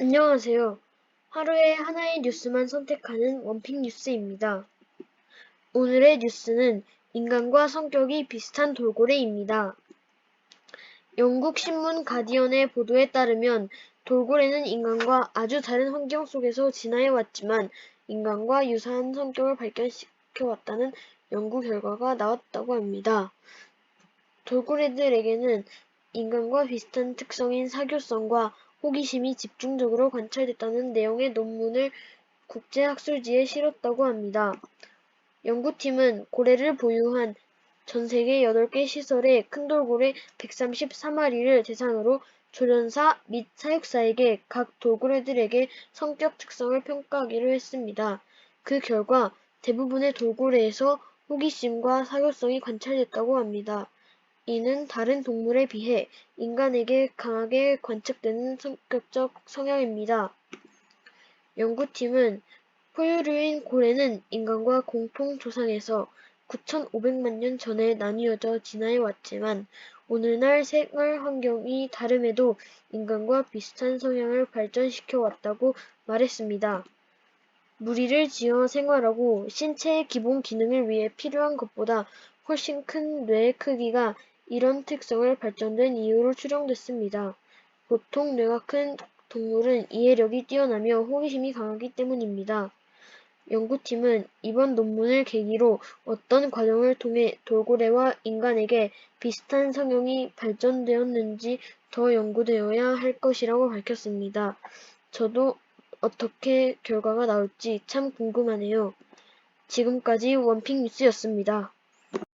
안녕하세요. 하루에 하나의 뉴스만 선택하는 원픽 뉴스입니다. 오늘의 뉴스는 인간과 성격이 비슷한 돌고래입니다. 영국 신문 가디언의 보도에 따르면 돌고래는 인간과 아주 다른 환경 속에서 진화해 왔지만 인간과 유사한 성격을 발견시켜 왔다는 연구 결과가 나왔다고 합니다. 돌고래들에게는 인간과 비슷한 특성인 사교성과 호기심이 집중적으로 관찰됐다는 내용의 논문을 국제학술지에 실었다고 합니다. 연구팀은 고래를 보유한 전 세계 8개 시설의 큰 돌고래 134마리를 대상으로 조련사 및 사육사에게 각 돌고래들에게 성격 특성을 평가하기로 했습니다. 그 결과 대부분의 돌고래에서 호기심과 사교성이 관찰됐다고 합니다. 이는 다른 동물에 비해 인간에게 강하게 관측되는 성격적 성향입니다. 연구팀은 포유류인 고래는 인간과 공통 조상에서 9,500만 년 전에 나뉘어져 진화해 왔지만 오늘날 생활 환경이 다름에도 인간과 비슷한 성향을 발전시켜 왔다고 말했습니다. 무리를 지어 생활하고 신체의 기본 기능을 위해 필요한 것보다 훨씬 큰 뇌의 크기가 이런 특성을 발전된 이유로 추정됐습니다. 보통 뇌가 큰 동물은 이해력이 뛰어나며 호기심이 강하기 때문입니다. 연구팀은 이번 논문을 계기로 어떤 과정을 통해 돌고래와 인간에게 비슷한 성향이 발전되었는지 더 연구되어야 할 것이라고 밝혔습니다. 저도 어떻게 결과가 나올지 참 궁금하네요. 지금까지 원픽 뉴스였습니다.